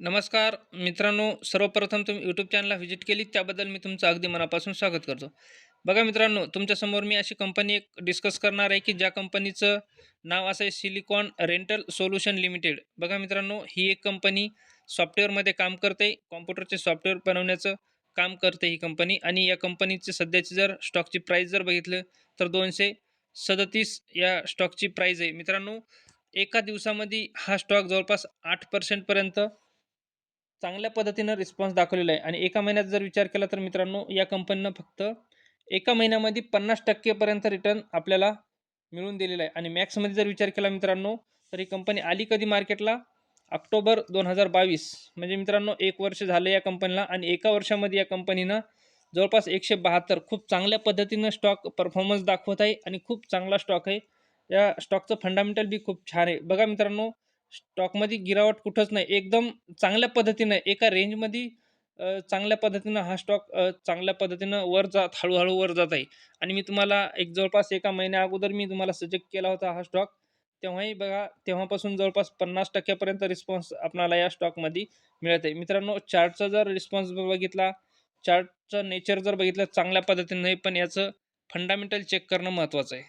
नमस्कार मित्रांनो सर्वप्रथम तुम्ही यूट्यूब चॅनलला व्हिजिट केली त्याबद्दल मी तुमचं अगदी मनापासून स्वागत करतो. बघा मित्रांनो तुमच्यासमोर मी अशी कंपनी एक डिस्कस करणार आहे की ज्या कंपनीचं नाव असं आहे सिलिकॉन रेंटल सोल्युशन लिमिटेड बघा मित्रांनो ही एक कंपनी सॉफ्टवेअरमध्ये काम करते कॉम्प्युटरचे सॉफ्टवेअर बनवण्याचं काम करते ही कंपनी आणि या कंपनीची सध्याची जर स्टॉकची प्राईस जर बघितलं तर दोनशे सदतीस या स्टॉकची प्राईज आहे. मित्रांनो एका दिवसामध्ये हा स्टॉक जवळपास आठ पर्सेंटपर्यंत चांगल्या पद्धतीनं रिस्पॉन्स दाखवलेला आहे. आणि एका महिन्यात जर विचार केला तर मित्रांनो या कंपनीनं फक्त एका महिन्यामध्ये पन्नास टक्केपर्यंत रिटर्न आपल्याला मिळून दिलेला आहे. आणि मॅक्समध्ये जर विचार केला मित्रांनो तर ही कंपनी आली कधी मार्केटला ऑक्टोबर दोन हजार बावीस. म्हणजे मित्रांनो एक वर्ष झालं या कंपनीला आणि एका वर्षामध्ये या कंपनीनं जवळपास एकशे बहात्तर. खूप चांगल्या पद्धतीनं स्टॉक परफॉर्मन्स दाखवत आहे आणि खूप चांगला स्टॉक आहे. या स्टॉकचं फंडामेंटल बी खूप छान आहे. बघा मित्रांनो स्टॉकमध्ये गिरावट कुठंच नाही. एकदम चांगल्या पद्धतीनं एका रेंजमध्ये चांगल्या पद्धतीनं हा स्टॉक चांगल्या पद्धतीनं वर जात हळूहळू वर जात आहे. आणि मी तुम्हाला एक जवळपास एका महिन्या अगोदर मी तुम्हाला सजेक्ट केला होता हा स्टॉक. तेव्हाही बघा तेव्हापासून जवळपास पन्नास टक्क्यापर्यंत रिस्पॉन्स आपणाला या स्टॉकमध्ये मिळत आहे. मित्रांनो चार्टचा जर रिस्पॉन्स बघितला चार्टचं नेचर जर बघितलं चांगल्या पद्धतीनं नाही पण याचं फंडामेंटल चेक करणं महत्त्वाचं आहे.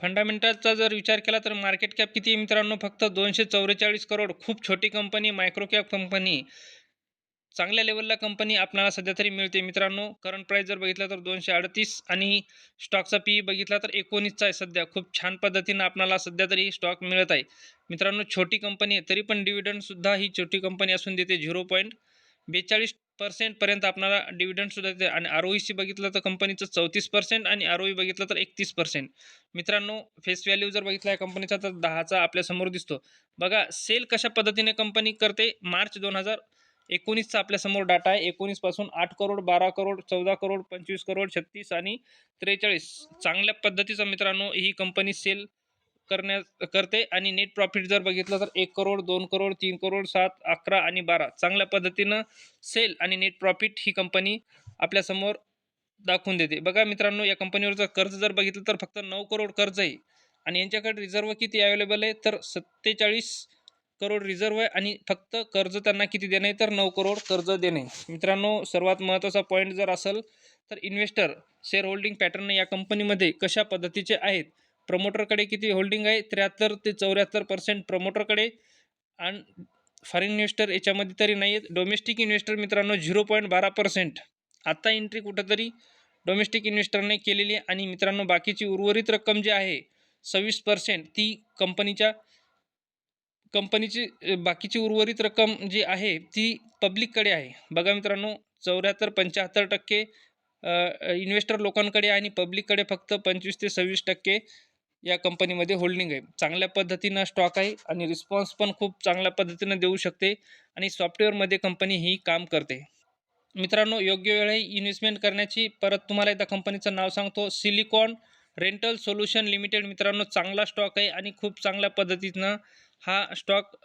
फंडामेंटलचा जर विचार केला तर मार्केट कॅप किती आहे मित्रांनो? फक्त दोनशे चौवेचाळीस करोड. खूप छोटी कंपनी मायक्रो कॅप कंपनी चांगल्या लेवलला कंपनी आपल्याला सध्या तरी मिळते मित्रांनो. करंट प्राईस जर बघितला तर दोनशे अडतीस आणि स्टॉकचा पी बघितला तर एकोणीसचा आहे सध्या. खूप छान पद्धतीनं आपल्याला सध्या तरी स्टॉक मिळत आहे. मित्रांनो छोटी कंपनी आहे तरी पण डिव्हिडंडसुद्धा ही छोटी कंपनी असून देते. झिरो पॉईंट बेचाळीस पर्सेंटपर्यंत आपल्याला डिव्हिडंडसुद्धा देते. आणि आर ओ सी बघितलं तर कंपनीचं चौतीस पर्सेंट आणि आर ओ बघितलं तर एकतीस पर्सेंट मित्रांनो फेस व्हॅल्यू जर बघितला या कंपनीचा तर दहाचा आपल्यासमोर दिसतो. बघा सेल कशा पद्धतीने कंपनी करते? मार्च दोन हजार एकोणीसचा आपल्यासमोर डाटा आहे. एकोणीसपासून आठ करोड बारा करोड चौदा करोड पंचवीस करोड छत्तीस आणि त्रेचाळीस. चांगल्या पद्धतीचं मित्रांनो ही कंपनी सेल करण्यास करते आणि नेट प्रॉफिट जर बघितलं तर एक करोड दोन करोड तीन करोड सात अकरा आणि बारा चांगल्या पद्धतीनं सेल आणि नेट प्रॉफिट ही कंपनी आपल्यासमोर दाखवून देते. बघा मित्रांनो या कंपनीवरचं कर्ज जर बघितलं तर फक्त नऊ करोड कर्ज आहे आणि यांच्याकडे रिझर्व किती अवेलेबल आहे? तर सत्तेचाळीस करोड रिझर्व आहे आणि फक्त कर्ज त्यांना किती देणे तर नऊ करोड कर्ज देणे मित्रांनो सर्वात महत्त्वाचा पॉईंट जर असेल तर इन्व्हेस्टर शेअर होल्डिंग पॅटर्न या कंपनीमध्ये कशा पद्धतीचे आहेत? प्रमोटरकडे किती होल्डिंग आहे? त्र्याहत्तर ते चौऱ्याहत्तर पर्सेंट प्रमोटरकडे आणि फॉरेन इन्व्हेस्टर याच्यामध्ये तरी नाही आहेत डोमेस्टिक इन्व्हेस्टर मित्रांनो झिरो पॉईंट बारा पर्सेंट आत्ता एंट्री कुठंतरी डोमेस्टिक इन्व्हेस्टरने केलेली आहे. आणि मित्रांनो बाकीची उर्वरित रक्कम जी आहे सव्वीस पर्सेंट ती कंपनीच्या कंपनीची बाकीची उर्वरित रक्कम जी आहे ती पब्लिककडे आहे. बघा मित्रांनो चौऱ्याहत्तर पंच्याहत्तर टक्के इन्व्हेस्टर लोकांकडे आणि पब्लिककडे फक्त पंचवीस ते सव्वीस टक्के या कंपनीमध्ये होल्डिंग आहे. चांगल्या पद्धतीनं स्टॉक आहे आणि रिस्पॉन्स पण खूप चांगल्या पद्धतीनं देऊ शकते आणि सॉफ्टवेअरमध्ये कंपनी ही काम करते. मित्रांनो योग्य वेळी इन्व्हेस्टमेंट करण्याची परत तुम्हाला एकदा कंपनीचं नाव सांगतो सिलिकॉन रेंटल सोल्युशन लिमिटेड मित्रांनो चांगला स्टॉक आहे आणि खूप चांगल्या पद्धतीनं हा स्टॉक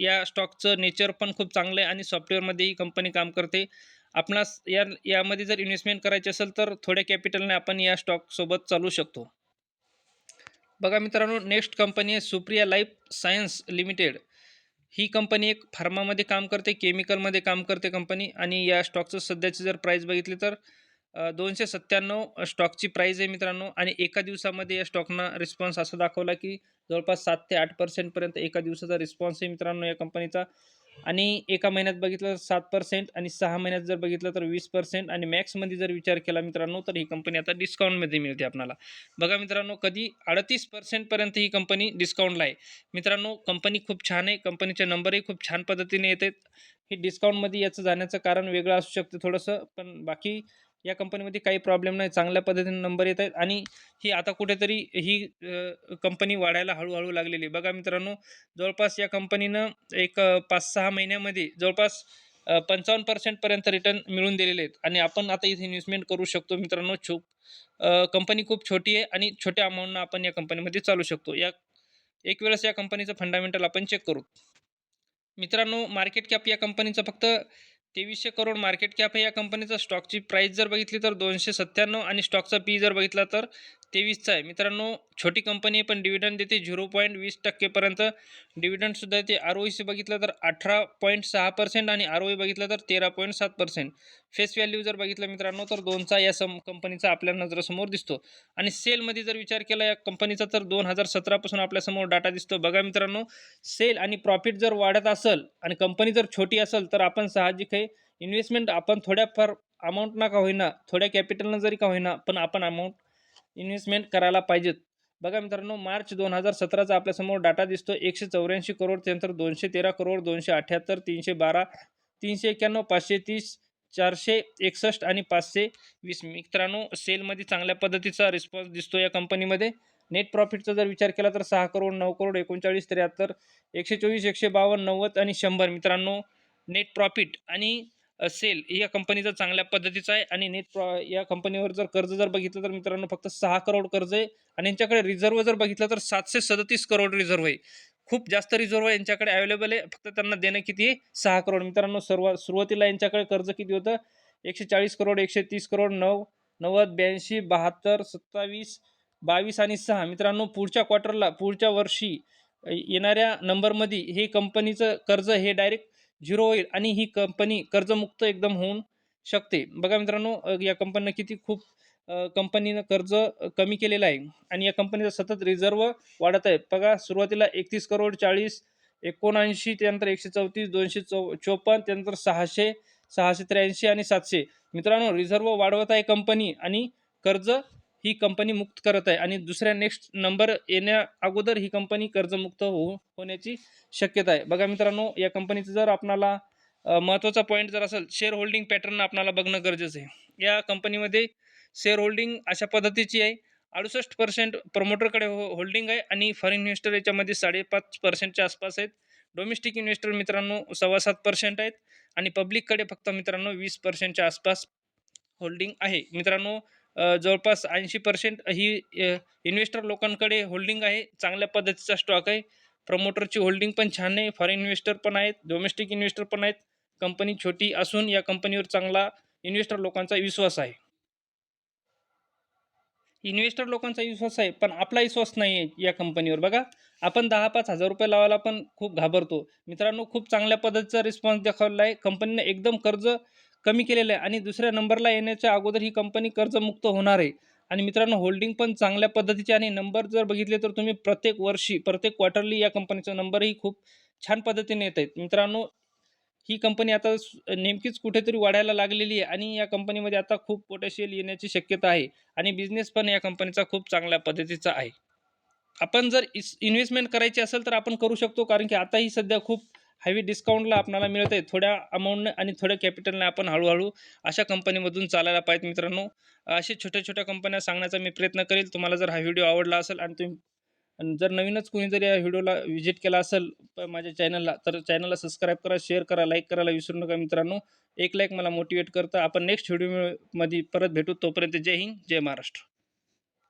या स्टॉकचं नेचर पण खूप चांगलं आहे आणि सॉफ्टवेअरमध्ये ही कंपनी काम करते. आपणास या यामध्ये जर इन्व्हेस्टमेंट करायची असेल तर थोड्या कॅपिटलने आपण या स्टॉकसोबत चालू शकतो. बघा मित्रांनो नेक्स्ट कंपनी आहे सुप्रिया लाईफ सायन्स लिमिटेड. ही कंपनी एक फार्मामध्ये काम करते केमिकलमध्ये काम करते कंपनी आणि या स्टॉकचं सध्याची जर प्राईस बघितली तर दोनशे सत्त्याण्णव स्टॉकची प्राईज आहे मित्रांनो आणि एका दिवसामध्ये या स्टॉकनं रिस्पॉन्स असा दाखवला की जवळपास सात ते आठ पर्सेंटपर्यंत एका दिवसाचा रिस्पॉन्स आहे मित्रांनो या कंपनीचा आणि एका महिन्यात बघितलं सात पर्सेंट आणि सहा महिन्यात जर बघितलं तर वीस पर्सेंट आणि मॅक्समध्ये जर विचार केला मित्रांनो तर ही कंपनी आता डिस्काउंटमध्ये मिळते आपल्याला. बघा मित्रांनो कधी अडतीस पर्सेंटपर्यंत ही कंपनी डिस्काउंटला आहे. मित्रांनो कंपनी खूप छान आहे. कंपनीचे नंबरही खूप छान पद्धतीने येत आहेत डिस्काउंटमध्ये याचं जाण्याचं कारण वेगळं असू शकतं थोडंसं पण बाकी या कंपनीमध्ये काही प्रॉब्लेम नाही. चांगल्या पद्धतीने नंबर येत आहेत आणि ही आता कुठेतरी ही कंपनी वाढायला हळूहळू लागलेली आहे. बघा मित्रांनो जवळपास या कंपनीनं एक पाच सहा महिन्यामध्ये जवळपास पंचावन्न पर्सेंटपर्यंत रिटर्न मिळून दिलेले आहेत. आणि आपण आता इथे इन्व्हेस्टमेंट करू शकतो मित्रांनो. छो कंपनी खूप छोटी आहे आणि छोट्या अमाऊंटनं आपण या कंपनीमध्ये चालू शकतो. या एक वेळेस या कंपनीचं फंडामेंटल आपण चेक करू. मित्रांनो मार्केट कॅप या कंपनीचं फक्त तेवीसशे करोड मार्केट कॅप आहे या कंपनीचा स्टॉकची प्राईस जर बघितली तर दोनशे सत्त्याण्णव आणि स्टॉकचा पी जर बघितला तर तेवीसचा आहे. मित्रांनो छोटी कंपनी पण डिव्हिडंड देते झिरो पॉईंट वीस टक्केपर्यंत डिव्हिडंडसुद्धा येते. आर ओ सी बघितलं तर अठरा पॉईंट सहा पर्सेंट आणि आर ओ बघितलं तर तेरा पॉईंट सात पर्सेंट फेस व्हॅल्यू जर बघितलं मित्रांनो तर दोनचा या सम कंपनीचा आपल्या नजरासमोर दिसतो. आणि सेलमध्ये जर विचार केला या कंपनीचा तर दोन हजार सतरापासून आपल्यासमोर डाटा दिसतो. बघा मित्रांनो सेल आणि प्रॉफिट जर वाढत असेल आणि कंपनी जर छोटी असेल तर आपण साहजिक आहे. इन्व्हेस्टमेंट आपण थोड्याफार अमाऊंट ना का होईना थोड्या कॅपिटलनं जरी का होईना पण आपण अमाऊंट इन्व्हेस्टमेंट करायला पाहिजेत. बघा मित्रांनो मार्च दोन हजार सतराचा आपल्यासमोर डाटा दिसतो एकशे चौऱ्याऐंशी करोड त्यानंतर दोनशे तेरा करोड दोनशे अठ्ठ्याहत्तर तीनशे बारा तीनशे एक्क्याण्णव पाचशे तीस चारशे एकसष्ट आणि पाचशे वीस. मित्रांनो सेलमध्ये चांगल्या पद्धतीचा रिस्पॉन्स दिसतो या कंपनीमध्ये नेट प्रॉफिटचा जर विचार केला तर सहा करोड नऊ करोड एकोणचाळीस त्र्याहत्तर एकशे चोवीस एकशे बावन्न नव्वद आणि शंभर. मित्रांनो नेट प्रॉफिट आणि सेल या कंपनीचा चांगल्या पद्धतीचा आहे आणि नेट या कंपनीवर जर कर्ज जर बघितलं तर मित्रांनो फक्त सहा करोड कर्ज आहे आणि यांच्याकडे रिझर्व जर बघितलं तर सातशे सदतीस करोड रिझर्व आहे. खूप जास्त रिझर्व आहे यांच्याकडे अवेलेबल आहे. फक्त त्यांना देणं किती आहे? सहा करोड मित्रांनो सर्व सुरुवातीला यांच्याकडे कर्ज किती होतं? एकशे चाळीस करोड एकशे तीस करोड नऊ नव्वद ब्याऐंशी बहात्तर सत्तावीस बावीस आणि सहा. मित्रांनो पुढच्या क्वार्टरला पुढच्या वर्षी येणाऱ्या नंबरमध्ये हे कंपनीचं कर्ज हे डायरेक्ट झिरो होईल आणि ही कंपनी कर्जमुक्त एकदम होऊन शकते. बघा मित्रांनो या कंपनीनं किती खूप कंपनीनं कर्ज कमी केलेलं आहे आणि या कंपनीचा सतत रिझर्व वाढत आहे. बघा सुरुवातीला एकतीस करोड चाळीस एकोणऐंशी त्यानंतर एकशे चौतीस दोनशे चौ चोपन्न त्यानंतर सहाशे सहाशे त्र्याऐंशी आणि सातशे. मित्रांनो रिझर्व वाढवत आहे कंपनी आणि कर्ज ही कंपनी मुक्त करत आहे. आणि दुसऱ्या नेक्स्ट नंबर येण्या अगोदर ही कंपनी कर्जमुक्त होऊ होण्याची शक्यता आहे. बघा मित्रांनो या कंपनीचं जर आपणाला महत्त्वाचा पॉईंट जर असेल शेअर होल्डिंग पॅटर्न आपल्याला बघणं गरजेचं आहे. या कंपनीमध्ये शेअर होल्डिंग अशा पद्धतीची आहे. अडुसष्ट पर्सेंट प्रमोटरकडे हो होल्डिंग आहे आणि फॉरेन इन्व्हेस्टर याच्यामध्ये साडेपाच पर्सेंटच्या आसपास आहेत. डोमेस्टिक इन्व्हेस्टर मित्रांनो सव्वा सात पर्सेंट आहेत. आणि पब्लिककडे फक्त मित्रांनो वीस पर्सेंटच्या आसपास होल्डिंग आहे. मित्रांनो जवळपास ऐंशी पर्सेंट ही इन्व्हेस्टर लोकांकडे होल्डिंग आहे. चांगल्या पद्धतीचा स्टॉक आहे. प्रमोटरची होल्डिंग पण छान आहे. फॉरेन इन्व्हेस्टर पण आहेत. डोमेस्टिक इन्व्हेस्टर पण आहेत. कंपनी छोटी असून या कंपनीवर चांगला इन्व्हेस्टर लोकांचा विश्वास आहे. इन्व्हेस्टर लोकांचा विश्वास आहे पण आपला विश्वास नाही आहे या कंपनीवर बघा आपण दहा पाच हजार रुपये लावायला पण खूप घाबरतो. मित्रांनो खूप चांगल्या पद्धतीचा रिस्पॉन्स दाखवला आहे. कंपनीने एकदम कर्ज कमी केलेलं आहे. आणि दुसऱ्या नंबरला येण्याच्या अगोदर ही कंपनी कर्जमुक्त होणार आहे. आणि मित्रांनो होल्डिंग पण चांगल्या पद्धतीचे आणि नंबर जर बघितले तर तुम्ही प्रत्येक वर्षी प्रत्येक क्वार्टरली या कंपनीचा नंबरही खूप छान पद्धतीने येत आहेत. मित्रांनो ही कंपनी आता नेमकीच कुठेतरी वाढायला लागलेली आहे आणि या कंपनीमध्ये आता खूप पोटॅशियल येण्याची शक्यता आहे. आणि बिझनेस पण या कंपनीचा खूप चांगल्या पद्धतीचा आहे. आपण जर इस इन्व्हेस्टमेंट करायची असेल तर आपण करू शकतो कारण की आताही सध्या खूप हवी डिस्काउंटला आपल्याला मिळत आहे थोड्या अमाऊंटने आणि थोड्या कॅपिटलने आपण हळूहळू अशा कंपनीमधून चालायला पाहिजे मित्रांनो. असे छोट्या छोट्या कंपन्या सांगण्याचा मी प्रयत्न करेल. तुम्हाला जर हा व्हिडिओ आवडला असेल आणि तुम्ही आणि जर नवीनच कोणी जर या व्हिडिओला व्हिजिट केला असेल प- माझ्या चॅनलला तर चॅनलला सबस्क्राईब करा शेअर करा लाईक करायला विसरू नका मित्रांनो. एक लाईक मला मोटिवेट करतं. आपण नेक्स्ट व्हिडिओमध्ये परत भेटू. तोपर्यंत जय हिंद जय महाराष्ट्र.